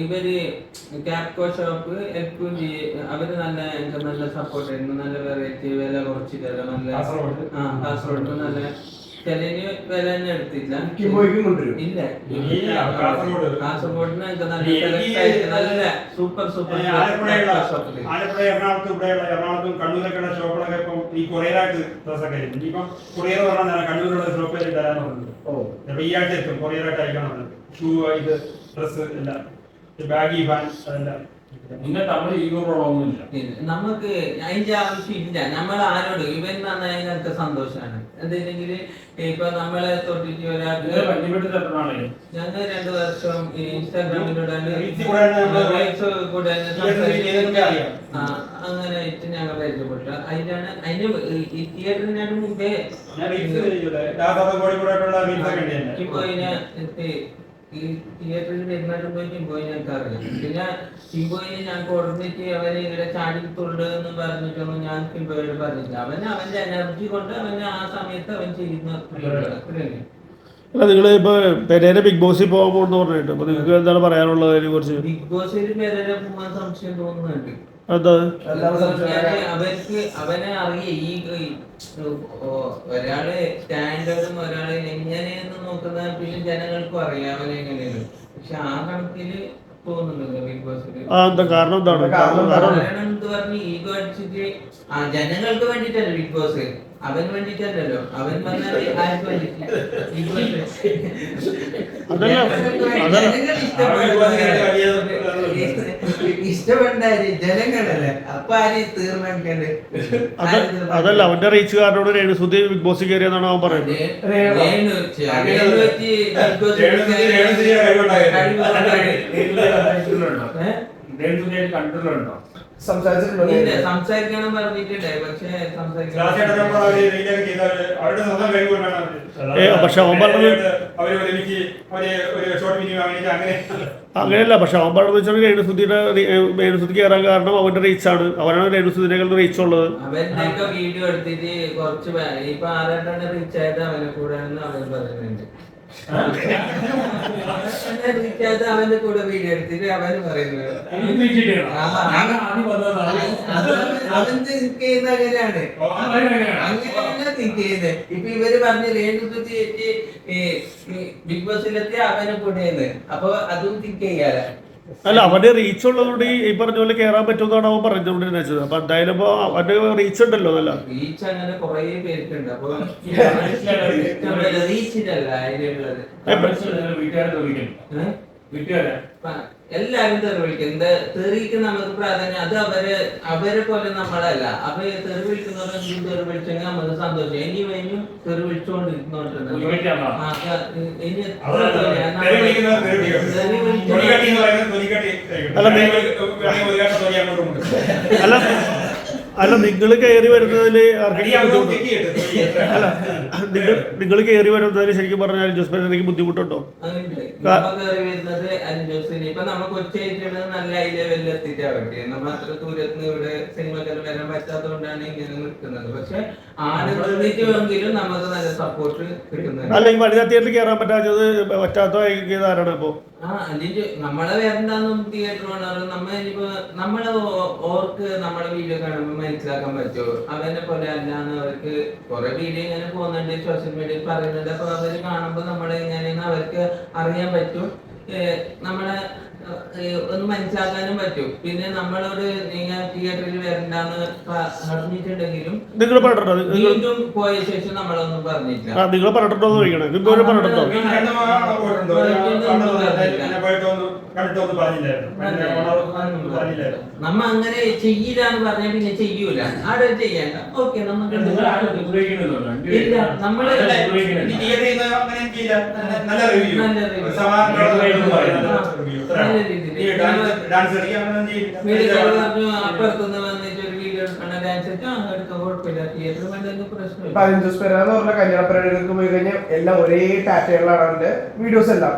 ഇവർ ക്യാപ്കോ ഷോപ്പ് എൽക്കും അവർ നല്ല എനിക്ക് നല്ല സപ്പോർട്ട് ആയിരുന്നു നല്ല വെറൈറ്റി വില കുറച്ച് തരാം നല്ല കാസർഗോഡ്. ആ കാസർഗോഡ് നല്ല ചിലന് വില തന്നെ എടുത്തില്ല ഇല്ല. ഇല്ല, കാസർഗോഡ്. കാസർഗോഡിന് എനിക്ക് നല്ല ഈ- നല്ല സൂപ്പർ സൂപ്പർ ആലപ്പുഴ എറണാകുളത്ത് ഇവിടെയുള്ള എറണാകുളത്തും കണ്ണൂരൊക്കെയുള്ള ഷോപ്പുകളൊക്കെ ഇപ്പം ഈ കൊറിയറായിട്ട് ഡ്രസ്സൊക്കെ ഇനിയിപ്പം കൊറിയർ പറഞ്ഞാൽ കണ്ണൂരുള്ള ഷോപ്പിൽ തരാൻ പറഞ്ഞത് ഓ. അപ്പൊ ഈ ആഴ്ച എത്തും. കൊറിയറായിട്ട് അയക്കണം ഷൂ ഇത് ഡ്രസ്സ് എല്ലാം ബാഗി ഫാൻ അതെല്ലാം നിന്നെ തമ്മിൽ ഈഗോ പ്രോബ്ലമൊന്നുമില്ല ഇല്ല. നമുക്ക് അതിന്റെ ആവശ്യമില്ല. നമ്മൾ ആരോട് ഇവൻ നന്നായി ഞങ്ങൾക്ക് സന്തോഷമാണ് എന്തെങ്കിൽ ഇപ്പൊ നമ്മളെ തൊട്ടിട്ട് തട്ടണാണേ ഞങ്ങൾ രണ്ടു വർഷം ഇൻസ്റ്റാഗ്രാമിലൂടെ അങ്ങനെ ആയിട്ട് ഞങ്ങൾ പരിചയപ്പെട്ടു. അതിനാണ് അതിന് ഈ തിയേറ്ററിനാണ് മുമ്പേ ഇപ്പൊ റീൽസ് ഈ തിയേറ്ററിൽ വരുന്നതിന് പോയി കിംബോയിനെ ഞങ്ങൾക്ക് അറിയാം പിന്നെ കിംബോയിനെ ഞാൻ കൊടുത്തിട്ട് അവന് ഇവിടെ ചാടിത്തുള്ളു എന്ന് പറഞ്ഞിട്ടൊന്നും ഞാൻ കിംബോയോട് പറഞ്ഞില്ല. അവന് അവന്റെ എനർജി കൊണ്ട് അവന് ആ സമയത്ത് അവൻ ചെയ്യുന്ന. അല്ല നിങ്ങൾ ഇപ്പൊ പെരേര ബിഗ് ബോസിൽ പോകുമ്പോൾ എന്ന് പറഞ്ഞിട്ട് അപ്പൊ നിങ്ങൾക്ക് എന്താണ് പറയാനുള്ളത് അതിനെ കുറിച്ച്? ബിഗ് ബോസിൽ പേരെ പോകാൻ സംശയം തോന്നുന്നുണ്ട്. അവർക്ക് അവനെ അറിയ. ഈ ഒരാൾ സ്റ്റാൻഡേർഡും ഒരാൾ പിന്നെ ജനങ്ങൾക്കും അറിയാം എങ്ങനെയാണ് പക്ഷെ ആ കണക്കിൽ തോന്നുന്നുണ്ട് ബിഗ് ബോസിൽ ആ എന്താ കാരണം എന്താണ്? കാരണം കാരണം കാരണം എന്ത് പറഞ്ഞ് ഈഗോ അടിച്ചിട്ട് ആ ജനങ്ങൾക്ക് വേണ്ടിട്ടല്ല ബിഗ് ബോസ് അവന് വേണ്ടിട്ടല്ലല്ലോ അവൻ പറഞ്ഞാൽ ആർക്ക് വേണ്ടിട്ട് ബിഗ് ബോസ് അതല്ല അതല്ല അവന്റെ റീച്ച് കാരണോട് രേണുസുതി ബിഗ് ബോസ് കയറിയെന്നാണ് അവൻ പറയുന്നത് രേണു രേണു? കണ്ടിട്ടുണ്ടോ സംസാരിച്ചിട്ടുണ്ടോ സംസാരിക്കണം പറഞ്ഞിട്ടുണ്ടായി പക്ഷെ. ഏ, പക്ഷെ അവൻ പറഞ്ഞത് അവർ ഒരുമിച്ച് ഒരു ഒരു ഷോർട്ട് വീഡിയോ അങ്ങനെ അങ്ങനെയല്ല പക്ഷെ അവൻ പറഞ്ഞു വെച്ചാൽ രേണുസുദ്ധിയുടെ രേണുസുദ്ധി കയറാൻ കാരണം അവന്റെ റീച്ചാണ് അവനാണ് രേണുസുദ്ധിനേക്കാൾ റീച്ച് ഉള്ളത്. വീഡിയോ എടുത്തിട്ട് കുറച്ച് പേ- ഇപ്പൊ ആരായിട്ടാണ് റീച്ച് ആയത്? അവനെ കൂടെ എന്ന് പറയുന്നുണ്ട്. അവന്റെ കൂടെ വീഡിയോ എടുത്തിട്ട് അവന് പറയുന്നത്. അവൻ തിങ്ക് ചെയ്യുന്ന അങ്ങനെയാണ്. അങ്ങനെയല്ല തിങ്ക് ചെയ്യുന്നത്. ഇപ്പൊ ഇവർ പറഞ്ഞു രേണുസുതി ചേച്ചി ബിഗ് ബോസിലെത്തി അവനെ കൂടെയെന്ന് അപ്പൊ അതും തിങ്ക് ചെയ്യാല? അല്ല അവന്റെ റീച്ച് ഉള്ളതുകൊണ്ട് ഈ- പറഞ്ഞ പോലെ കേറാൻ പറ്റുമെന്നാണ് അവൻ പറഞ്ഞുകൊണ്ടിരുന്നത് വെച്ചത്. അപ്പൊ എന്തായാലും ഇപ്പൊ അവന്റെ റീച്ച് ഉണ്ടല്ലോ അല്ല റീച്ച് അങ്ങനെ കുറേ പേർക്കുണ്ട് അപ്പൊ? വീട്ടുകാരെ പ- എല്ലാരും തെറി വിളിക്കും എന്താ തെറിക്ക് നമുക്ക് പ്രാധാന്യം അത് അവർ അവരെ പോലെ നമ്മളല്ല. അപ്പൊ തെറി വിളിക്കുന്നവരെ എന്തും തെറി വിളിച്ചെങ്കിൽ നമുക്ക് സന്തോഷം. ഇനി ഇനിയും തെറി ആ, ഇനി എത്ര അതല്ല, തെറി വിളിക്കുന്നവർ അല്ല. അല്ല അല്ല നിങ്ങൾ കയറി വരുന്നതിൽ എത്ര? അല്ല നിങ്ങൾ നിങ്ങൾ കയറി വരുന്നതിൽ ശരിക്കും പറഞ്ഞാൽ ജോസ്ഫിന് എന്തെങ്കിലും ബുദ്ധിമുട്ടുണ്ടോ? അല്ല ഈ വനിതാ തിയേറ്ററിൽ കയറാൻ പറ്റാത്തത് പറ്റാത്ത ആരാണ് ഇപ്പോ? നമ്മളെ വരണ്ടാന്നും തിയേറ്റർ ഓണറും നമ്മ ഇനിയിപ്പോ നമ്മളെ ഓർക്ക് നമ്മളെ വീഡിയോ കാണുമ്പോൾ മനസ്സിലാക്കാൻ പറ്റുമോ? അവനെ പോലെ അല്ലാന്ന് അവർക്ക് കുറെ വീഡിയോ ഇങ്ങനെ പോകുന്നുണ്ട് സോഷ്യൽ മീഡിയയിൽ പറയുന്നുണ്ട്. അപ്പൊ അവർ കാണുമ്പോൾ നമ്മളെ എങ്ങനെയെന്ന് അവർക്ക് അറിയാൻ പറ്റും. നമ്മളെ ഒന്ന് മനസ്സിലാക്കാനും പറ്റും. പിന്നെ നമ്മളോട് നിങ്ങൾ തിയേറ്ററിൽ വരണ്ടെന്ന് പറഞ്ഞിട്ടുണ്ടെങ്കിലും നിങ്ങൾ പറഞ്ഞിട്ടുണ്ടോ? നിങ്ങൾ വീണ്ടും പോയ ശേഷം നമ്മളൊന്നും പറഞ്ഞില്ല ആ നിങ്ങൾ പറഞ്ഞിട്ടുണ്ടോ? എന്ന് ചോദിക്കണേ നിങ്ങൾ ഒരു പറഞ്ഞിട്ടുണ്ടോ പിന്നെ രണ്ട് മാസം പോയിട്ടുണ്ട്. ഒരു കണ്ടു വന്നിട്ട് പിന്നെ പോയിട്ട് ഒന്ന് കണ്ടിട്ട് ഒന്നും പറഞ്ഞില്ലായിരുന്നു. നമ്മ അങ്ങനെ ചെയ്യില്ല എന്ന് പറഞ്ഞാൽ പിന്നെ ചെയ്യൂല. ആടെ ചെയ്യണ്ട. ഓക്കെ നമുക്ക് ഇല്ല നമ്മൾ. നല്ല- റിവ്യൂ നല്ല. രീതിയിൽ. എന്ന് പറഞ്ഞ കല്യാണ പരിപാടികൾക്ക് പോയി കഴിഞ്ഞാൽ എല്ലാം ഒരേ പാറ്റേണിലാണ് അവന്റെ വീഡിയോസ് എല്ലാം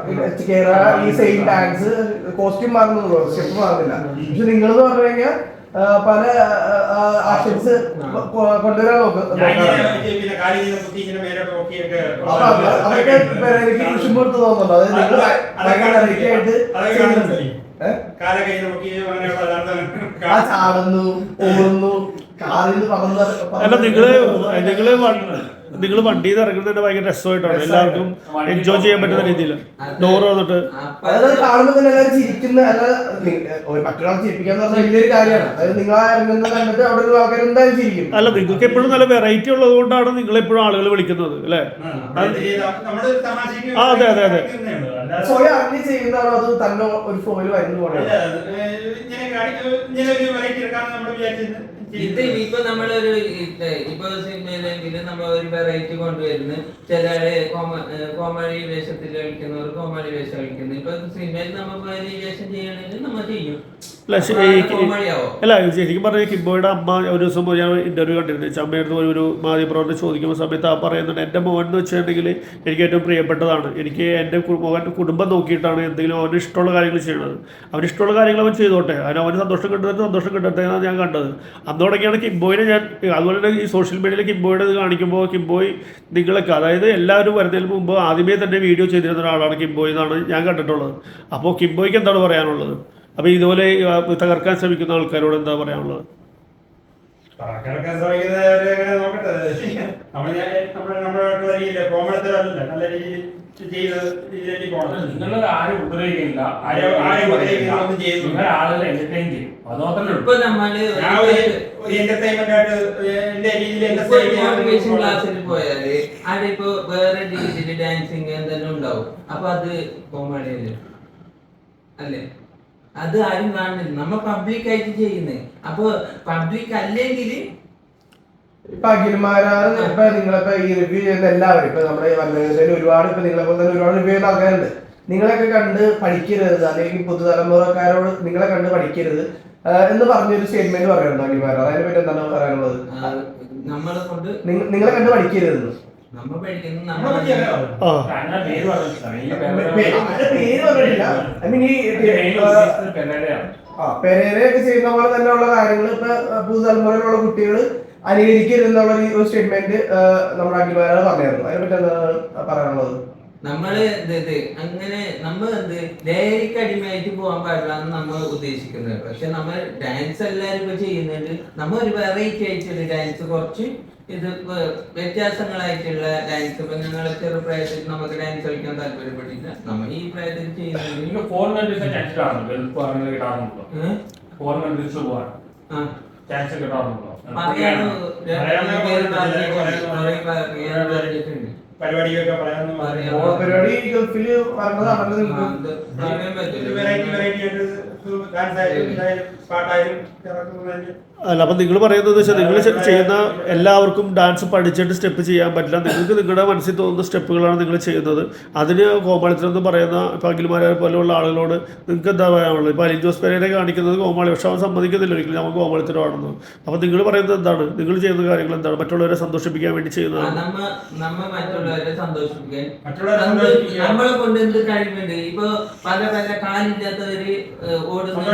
കേരള ഈ സെയിം ഡാൻസ് കോസ്റ്റ്യൂം മാറുന്നുള്ളൂ സ്റ്റെപ്പ് മാറുന്നില്ല. പക്ഷെ നിങ്ങൾ എന്ന് പറഞ്ഞു കഴിഞ്ഞാൽ ആ, പല ആക്ഷൻസ് കൊണ്ടുവരാൻ നോക്കും. അതൊക്കെ എനിക്ക് തോന്നുന്നുണ്ടോ? അതായത് നിങ്ങൾ ഭയങ്കര ചെയ്യുന്നുണ്ട്. നോക്കി ചാടുന്നു ഓടുന്നു അല്ല നിങ്ങൾ നിങ്ങൾ നിങ്ങൾ വണ്ടിയിൽ നിന്ന് ഇറങ്ങുന്നത് തന്നെ ഭയങ്കര രസമായിട്ടാണ്. എല്ലാവർക്കും എൻജോയ് ചെയ്യാൻ പറ്റുന്ന രീതിയിൽ ഡോർ വന്നിട്ട്. അല്ല നിങ്ങൾക്ക് എപ്പോഴും നല്ല വെറൈറ്റി ഉള്ളത് കൊണ്ടാണ് നിങ്ങൾ എപ്പോഴും ആളുകൾ വിളിക്കുന്നത് അല്ലേ? ആ, അതെ, അതെ, അതെ. ഒരു ഫ്ലോയിൽ വരുന്ന ഇത് ഇപ്പൊ നമ്മളൊരു ഇപ്പൊ സിനിമയിലെങ്കിൽ നമ്മൾ ഒരു വെറൈറ്റി കൊണ്ടുവരുന്നു. ചില കോമഡി വേഷത്തിൽ കളിക്കുന്നവർ കോമഡി വേഷം കളിക്കുന്നു. ഇപ്പൊ സിനിമയിൽ നമ്മൾ വേഷം ചെയ്യണമെങ്കിൽ നമ്മൾ ചെയ്യും. അല്ല ശരിക്കും പറഞ്ഞാൽ കിബോയുടെ അമ്മ ഒരു ദിവസം ഞാൻ ഇന്റർവ്യൂ കണ്ടിരുന്നു. ചമ്മയുടെ ഒരു ഒരു മാധ്യമപ്രവർത്തനം ചോദിക്കുന്ന സമയത്ത് ആ പറയുന്നുണ്ട് എന്റെ മോൻ എന്ന് വെച്ചിട്ടുണ്ടെങ്കിൽ എനിക്ക് ഏറ്റവും പ്രിയപ്പെട്ടതാണ്. എനിക്ക് എന്റെ മോൻ കുടുംബം നോക്കിയിട്ടാണ് എന്തെങ്കിലും അവന് ഇഷ്ടമുള്ള കാര്യങ്ങൾ ചെയ്യണത് അവന് ഇഷ്ടമുള്ള കാര്യങ്ങൾ അവൻ ചെയ്തോട്ടെ. അവൻ അവന് സന്തോഷം കിട്ടുന്നത് സന്തോഷം കിട്ടട്ടെ എന്നാണ് ഞാൻ കണ്ടത്. അന്നോടൊക്കെയാണ് കിംബോയിനെ ഞാൻ അതുപോലെ തന്നെ ഈ സോഷ്യൽ മീഡിയയിൽ കിംബോയുടെ ഇത് കാണിക്കുമ്പോൾ കിംബോയ് നിങ്ങളൊക്കെ അതായത് എല്ലാവരും വരുന്നതിന് മുമ്പ് ആദ്യമേ തന്നെ വീഡിയോ ചെയ്തിരുന്ന ഒരാളാണ് കിംബോയ് എന്നാണ് ഞാൻ കണ്ടിട്ടുള്ളത്. അപ്പോൾ കിംബോയ്ക്ക് എന്താണ് പറയാനുള്ളത്? അപ്പോൾ ഇതുപോലെ തകർക്കാൻ ശ്രമിക്കുന്ന ആൾക്കാരോട് എന്താ പറയാനുള്ളത്? കിടക്കാൻ ശ്രമിക്കുന്നവരെ നോക്കട്ടെ. നമ്മൾ നമ്മൾ നമ്മളായിട്ടുള്ള രീതിയിൽ കോമളത്തിലല്ല നല്ല രീതിയിൽ ചെയ്ത് ഇതിലേക്ക് പോകണം. ആരും ഉപദ്രവിക്കില്ല ആളുകളെ എന്റർടൈൻ ചെയ്യും. അത് മാത്രമേ ഇപ്പൊ നമ്മൾ. ക്ലാസ്സിൽ പോയാൽ അവിടെ ഇപ്പൊ വേറെ രീതിയിൽ ഡാൻസിങ് എന്തെല്ലാം ഉണ്ടാവും. അപ്പൊ അത് കോമഡി അല്ലേ? അല്ലേ? അത് ആരും കാണുന്നില്ല. നമ്മ പബ്ലിക് ആയിട്ട് ചെയ്യുന്നേ. അപ്പൊ പബ്ലിക് അല്ലെങ്കിൽ ഇപ്പൊ അഖിൽമാരാണ് ഇപ്പൊ നിങ്ങളിപ്പോ ഈ റിവ്യൂ ചെയ്യുന്ന എല്ലാവരും. ഇപ്പൊ നമ്മുടെ വന്നതിൽ ഒരുപാട് ഇപ്പൊ നിങ്ങളെ പോലെ തന്നെ ഒരുപാട് റിവ്യൂ ചെയ്യുന്ന ആൾക്കാരുണ്ട്. നിങ്ങളെയൊക്കെ കണ്ട് പഠിക്കരുത്. അല്ലെങ്കിൽ പുതുതലമുറക്കാരോട് നിങ്ങളെ കണ്ട് പഠിക്കരുത്. എന്ന് പറഞ്ഞൊരു സ്റ്റേറ്റ്മെന്റ് പറയുന്നുണ്ട് അഖിൽമാർ അതിനെ പറ്റി എന്താണ് പറയാനുള്ളത്? നമ്മളെ കൊണ്ട് നിങ്ങളെ കണ്ട് പഠിക്കരുത് നമ്മൾ പേര് പറഞ്ഞിട്ടില്ല. ഐ മീൻ ഈ ആ, പെരേരയൊക്കെ ചെയ്യുന്ന പോലെ തന്നെ ഉള്ള കാര്യങ്ങൾ ഇപ്പൊ പുതുതലമുറയിലുള്ള കുട്ടികൾ അനുകരിക്കരുതെന്നുള്ള ഒരു സ്റ്റേറ്റ്മെന്റ് നമ്മുടെ അഖിൽമാരാണ് പറഞ്ഞായിരുന്നു അതിനെ പറ്റി എന്താണ് പറയാനുള്ളത്? നമ്മൾ എന്ത് അങ്ങനെ നമ്മൾ എന്ത് ലഹരിക്ക് അടിമയായിട്ട് പോകാൻ പാടില്ല എന്ന് നമ്മൾ ഉദ്ദേശിക്കുന്നത്. പക്ഷെ നമ്മൾ ഡാൻസ് എല്ലാവരും ഇപ്പൊ ചെയ്യുന്നുണ്ട്. നമ്മൾ ഒരു വെറൈറ്റി ആയിട്ടുള്ള ഡാൻസ് കുറച്ച് ഇത് വ്യത്യാസങ്ങളായിട്ടുള്ള ഡാൻസ് ഇപ്പൊ ഞങ്ങൾ ചെറുപ്രായത്തിൽ നമുക്ക് ഡാൻസ് കളിക്കാൻ താല്പര്യപ്പെട്ടില്ല. നമ്മൾ ഈ പ്രായത്തിൽ ചെയ്യുന്നുണ്ട് പറയാൻ പറഞ്ഞിട്ടുണ്ട്. പരിപാടിയൊക്കെ പറയാമെന്ന് മാറി പറഞ്ഞു. പരിപാടി ഗൾഫിൽ അല്ല അപ്പൊ നിങ്ങൾ പറയുന്നത് വെച്ചാൽ നിങ്ങൾ ചെയ്യുന്ന എല്ലാവർക്കും ഡാൻസ് പഠിച്ചിട്ട് സ്റ്റെപ്പ് ചെയ്യാൻ പറ്റില്ല. നിങ്ങൾക്ക് നിങ്ങളുടെ മനസ്സിൽ തോന്നുന്ന സ്റ്റെപ്പുകളാണ് നിങ്ങൾ ചെയ്യുന്നത്. അതിന് കോമാളിത്തരം എന്ന് പറയുന്ന ഇപ്പം അഖിൽമാരെ പോലെയുള്ള ആളുകളോട് നിങ്ങൾക്ക് എന്താ പറയാനുള്ളത്? ഇപ്പോൾ അലിൻ ജോസ് കാണിക്കുന്നത് കോമാളി പക്ഷെ അവൻ സമ്മതിക്കുന്നില്ല. ഒരിക്കലും നമുക്ക് കോമാളിത്തരമാണെന്ന് അപ്പം നിങ്ങൾ പറയുന്നത് എന്താണ്? നിങ്ങൾ ചെയ്യുന്ന കാര്യങ്ങൾ എന്താണ്? മറ്റുള്ളവരെ സന്തോഷിപ്പിക്കാൻ വേണ്ടി ചെയ്യുന്നത് ചെയ്യുന്നതാണ് നമ്മ നമ്മ മറ്റുള്ളവരെ സന്തോഷിപ്പിക്കാൻ. നമ്മളെ കൊണ്ട് എന്ത് കഴിവുണ്ട്? ഇപ്പൊ പല പല കാലില്ലാത്തവര് ഓടുന്ന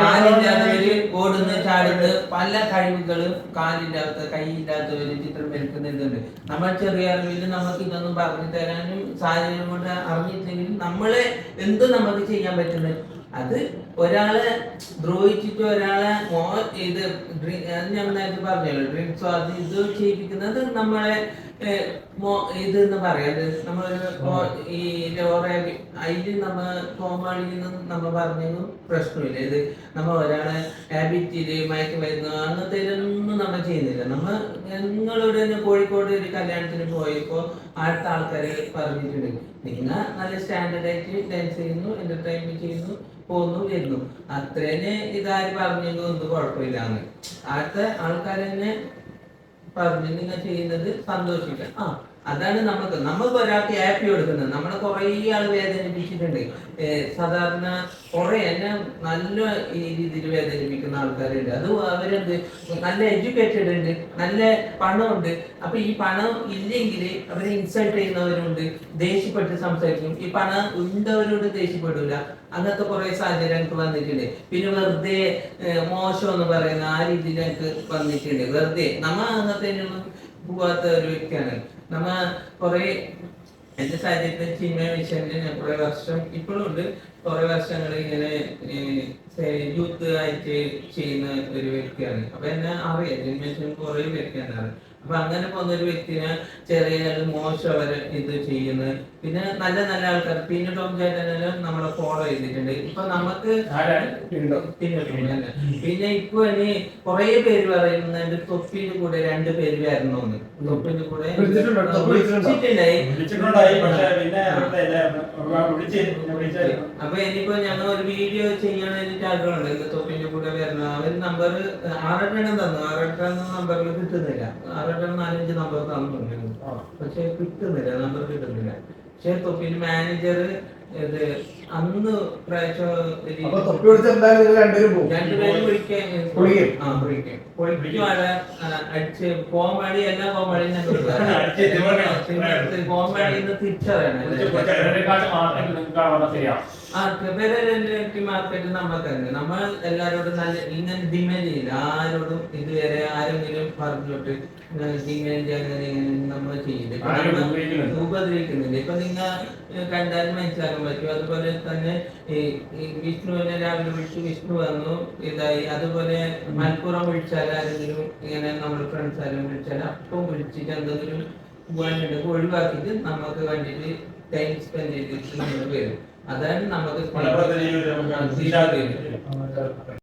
കാലില്ലാത്തവര് ഓടുന്ന ചാടുന്ന പല കഴിവുകളും കാലില്ലാത്ത കൈയില്ലാത്തവര് ചിത്രം വരയ്ക്കുന്നുണ്ട്. നമ്മൾ ചെറിയ അറിവിൽ നമുക്ക് ഇതൊന്നും പറഞ്ഞു തരാനും സാഹചര്യം കൊണ്ട് അറിഞ്ഞിട്ടെങ്കിൽ നമ്മളെ എന്ത് നമുക്ക് ചെയ്യാൻ പറ്റുന്നത്? അത് ഒരാളെ ദ്രോഹിച്ചിട്ട് ഒരാളെ ഇത് ഞാൻ നേരത്തെ പറഞ്ഞല്ലോ ഡ്രിങ്ക്സ് അത് ഇത് ചെയ്യിപ്പിക്കുന്നത് നമ്മളെ ഇത് എന്ന് പറയാത് നമ്മളൊരു ഈ ലോറെ അതിൽ നമ്മ കോമാളിയിൽ നമ്മൾ നമ്മ പറഞ്ഞതും പ്രശ്നമില്ല. ഇത് നമ്മൾ ഒരാളെ ഹാബിറ്റിൽ മയക്ക് മരുന്ന് അങ്ങനത്തെ ഒന്നും നമ്മൾ ചെയ്യുന്നില്ല. നമ്മൾ നിങ്ങളോട് തന്നെ കോഴിക്കോട് ഒരു കല്യാണത്തിന് പോയപ്പോ അടുത്ത ആൾക്കാർ പറഞ്ഞിട്ടുണ്ട്. നിങ്ങൾ നല്ല സ്റ്റാൻഡേർഡായിട്ട് ഡാൻസ് ചെയ്യുന്നു എന്റർടൈൻമെന്റ് ചെയ്യുന്നു പോകുന്നു വരുന്നു അത്രേനെ ഇതാര് പറഞ്ഞെങ്കിൽ ഒന്നും കുഴപ്പമില്ലാന്ന്. അടുത്ത ആൾക്കാരെന്നെ പറഞ്ഞു നിങ്ങൾ ചെയ്യുന്നത് സന്തോഷിക്കാം. ആ അതാണ് നമുക്ക് നമ്മൾ ഒരാൾക്ക് ഹാപ്പി കൊടുക്കുന്നത്. നമ്മളെ കുറേ ആൾ വേദനിപ്പിച്ചിട്ടുണ്ട്. സാധാരണ കുറെ എന്നെ നല്ല രീതിയിൽ വേദനിപ്പിക്കുന്ന ആൾക്കാരുണ്ട്. അത് അവരെന്ത്? നല്ല എഡ്യൂക്കേറ്റഡ് ഉണ്ട്. നല്ല പണമുണ്ട്. അപ്പൊ ഈ പണം ഇല്ലെങ്കിൽ അവരെ ഇൻസൾട്ട് ചെയ്യുന്നവരുണ്ട്. ദേഷ്യപ്പെട്ട് സംസാരിക്കും. ഈ പണം ഉണ്ടവരോട് ദേഷ്യപ്പെടില്ല അങ്ങനത്തെ കുറെ സാഹചര്യങ്ങൾക്ക് വന്നിട്ടുണ്ട്. പിന്നെ വെറുതെ മോശം എന്ന് പറയുന്ന ആ രീതിയിലേക്ക് വന്നിട്ടുണ്ട്. വെറുതെ. നമ്മ അങ്ങനത്തെ പോവാത്ത ഒരു വ്യക്തിയാണ്. നമ്മ കുറെ എന്റെ സാഹചര്യത്തിൽ ചിന്മയ മിഷനിൽ ഞാൻ കുറെ വർഷം ഇപ്പോഴും ഉണ്ട്. കുറെ വർഷങ്ങൾ ഇങ്ങനെ യൂത്ത് ആയിട്ട് ചെയ്യുന്ന ഒരു വ്യക്തിയാണ്. അപ്പൊ എന്നെ അറിയാം. ജന്മേഷൻ മിഷൻ കുറെ വ്യക്തിയാണ് അപ്പൊ അങ്ങനെ പോകുന്ന ഒരു വ്യക്തിനെ ചെറിയ മോശം അവർ ഇത് ചെയ്യുന്നത് പിന്നെ നല്ല നല്ല ആൾക്കാർ പിന്നെ ടോം ചേട്ടനെല്ലാം നമ്മളെ ഫോളോ ചെയ്തിട്ടുണ്ട്. ഇപ്പൊ നമുക്ക്? പിന്നെ ഇപ്പൊ ഇനി കൊറേ പേര് പറയുന്നുണ്ട് തൊപ്പിന്റെ കൂടെ രണ്ട് പേര് വരണമെന്ന്. തൊപ്പിന്റെ കൂടെ? വിളിച്ചിട്ടുണ്ടായി. അപ്പൊ ഇനിയിപ്പോ ഞങ്ങൾ ഒരു വീഡിയോ ചെയ്യാൻ വേണ്ടിട്ട് ആഗ്രഹമുണ്ട്. ഇത് തൊപ്പിന്റെ കൂടെ വരുന്ന അവർ നമ്പർ ആറെണ്ണം തന്നു. ആറെണ്ണം നമ്പറിൽ കിട്ടുന്നില്ല. ആറെണ്ണം നാലഞ്ച് നമ്പർ തന്നു. പക്ഷെ കിട്ടുന്നില്ല നമ്പർ കിട്ടുന്നില്ല. പക്ഷെ തൊപ്പിന്റെ മാനേജർ ഇത് അന്ന് അടിച്ച് കോമഡി എല്ലാ കോമഡിയും കോമഡിന്ന് തിരിച്ചറിയണം. ആ ക്രിപ്പേരി മാർക്കറ്റ് തന്നെ നമ്മൾ എല്ലാരോടും നല്ല ഇങ്ങനെ ഡിമാൻഡ് ചെയ്യില്ല. ആരോടും ഇതുവരെ ആരെങ്കിലും പറഞ്ഞിട്ട് ഡിമാൻഡ് അങ്ങനെ ഇങ്ങനെ നമ്മൾ ചെയ്യില്ല. ഉപദ്രവിക്കുന്നില്ല. ഇപ്പൊ നിങ്ങൾ കണ്ടാൽ മനസ്സിലാക്കാൻ പറ്റും. അതുപോലെ തന്നെ ഈ വിഷ്ണുവിനെ രാവിലെ വിളിച്ചു വിഷ്ണു വന്നു. ഇതായി. അതുപോലെ മലപ്പുറം വിളിച്ചാൽ ആരെങ്കിലും ഇങ്ങനെ നമ്മൾ ഫ്രണ്ട്സ് ആരും വിളിച്ചാൽ അപ്പം വിളിച്ചിട്ട് എന്തെങ്കിലും വേണ്ടിട്ട് ഒഴിവാക്കിയിട്ട് നമുക്ക് വേണ്ടിയിട്ട് ടൈം സ്പെൻഡ് ചെയ്തിട്ട് നമ്മൾ വരും. അതാണ് നമുക്ക്